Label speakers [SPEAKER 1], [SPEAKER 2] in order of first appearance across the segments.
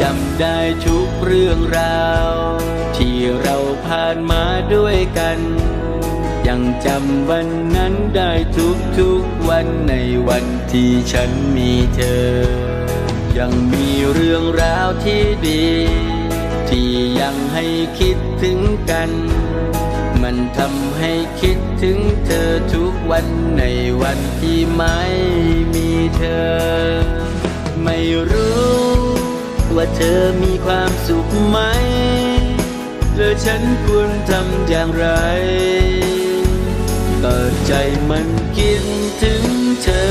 [SPEAKER 1] จำได้ทุกเรื่องราว ที่เราผ่านมาด้วยกัน ยังจำวันนั้นได้ทุกทุกๆวันในวันที่ฉันมีเธอ ยังมีเรื่องราวที่ดี ที่ยังให้คิดถึงกัน มันทำให้คิดถึงเธอทุกวันในวันที่ไม่มีเธอ ว่าเธอมีความสุขไหมแล้วฉันควรทำอย่างไรก็ใจมันคิดถึงเธอ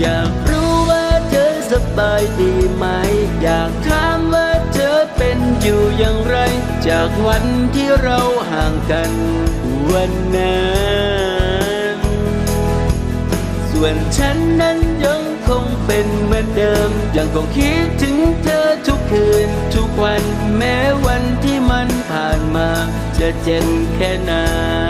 [SPEAKER 1] อยากรู้ว่าเธอสบายดีไหม อยากถามว่าเธอเป็นอยู่อย่างไร จากวันที่เราห่างกันวันนั้น ส่วนฉันนั้นยังคงเป็นเหมือนเดิม ยังคงคิดถึงเธอทุกคืน ทุกวันแม้วันที่มันผ่านมา จะเจ็บแค่ไหนคน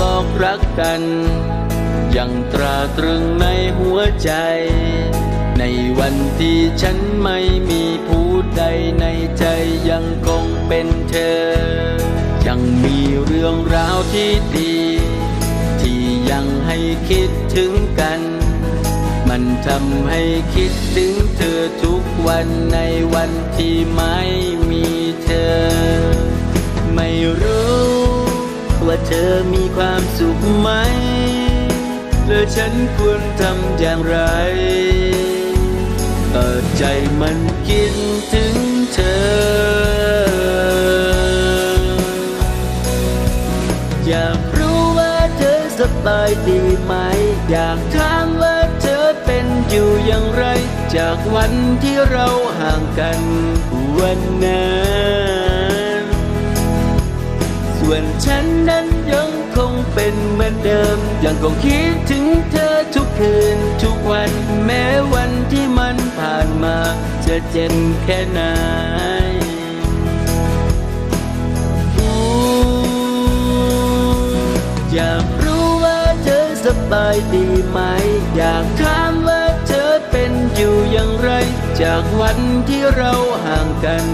[SPEAKER 1] บอกรักกัน ยังตราตรึงในหัวใจ ในวันที่ฉันไม่มีผู้ใดในใจยังคงเป็นเธอ ยังมีเรื่องราวที่ดี ที่ยังให้คิดถึงกัน มันทำให้คิดถึงเธอทุกวันในวันที่ไม่มีเธอ ไม่รู้ ว่าเธอมีความสุขไหม แล้วฉันควรทำอย่างไร เปิดใจมันคิดถึงเธอ อยากรู้ว่าเธอสบายดีไหม อยากถามว่าเธอเป็นอยู่อย่างไร จากวันที่เราห่างกันวันนั้น ส่วนฉันนั้นยังคงเป็นเหมือนเดิม ยังคงคิดถึงเธอทุกคืนทุกวันแม้วันที่มันผ่านมา จะเจ็บแค่ไหนอยากรู้ว่าเธอสบายดีไหม อยากถามว่าเธอเป็นอยู่อย่างไร จากวันที่เราห่างกัน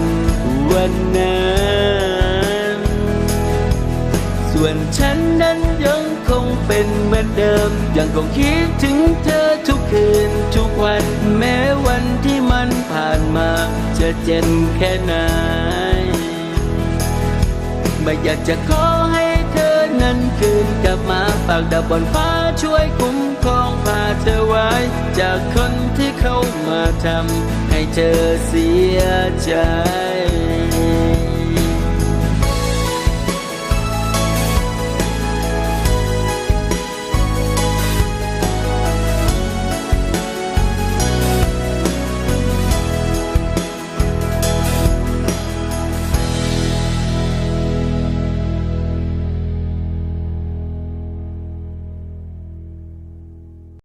[SPEAKER 1] วันนั้น นฉันนั้นยังคงเป็นเหมือนเดิม ยังคงคิดถึงเธอทุกคืนทุกวันแม้วันที่มันผ่านมา จะเจ็บแค่ไหน ไม่อยากจะขอให้เธอนั้นคืนกลับมาฝากดาวบนฟ้าช่วยคุ้มครองพาเธอไว้ จากคนที่เข้ามาทำให้เธอเสียใจ